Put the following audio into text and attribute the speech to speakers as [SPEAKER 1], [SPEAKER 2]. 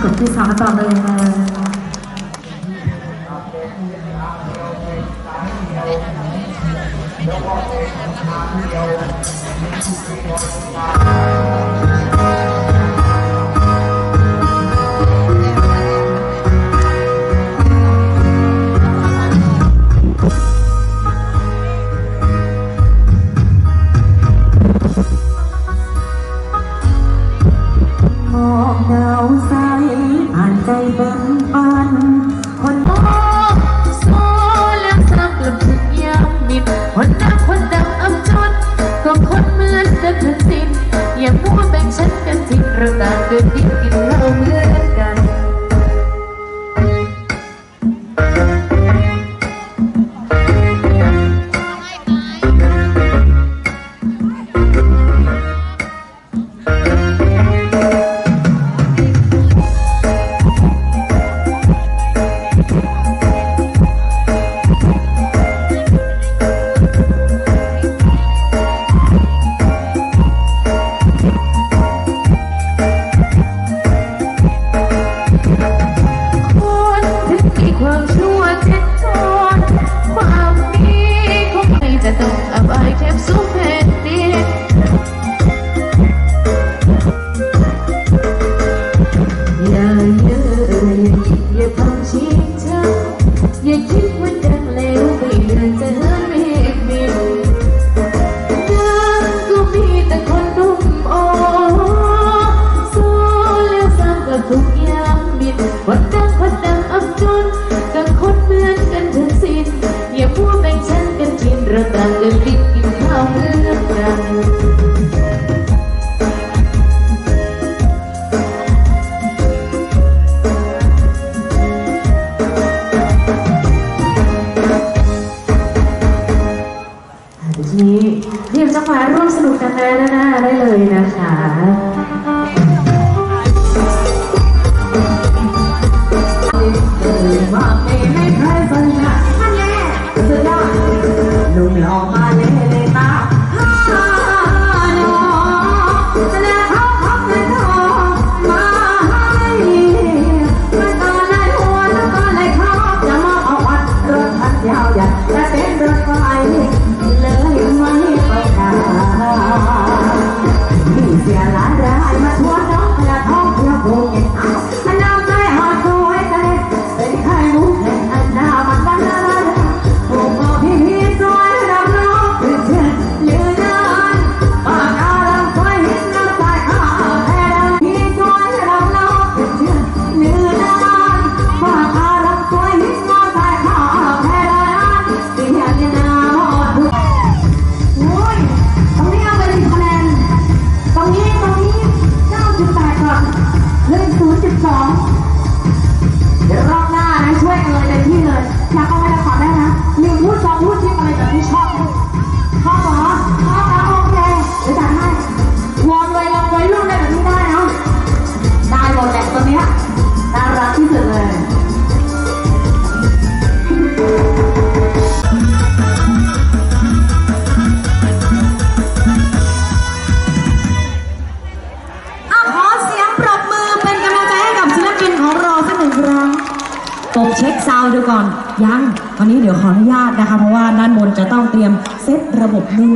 [SPEAKER 1] 국비 사단을 Thank you. ความชั่วเช็ดทอนความดี ร่วมสนุกกันนะได้เลยนะคะ เช็
[SPEAKER 2] คซาวด์ดูก่อนยังตอนนี้เดี๋ยวขออนุญาตนะคะเพราะว่าด้านบนจะต้องเตรียมเซตระบบนู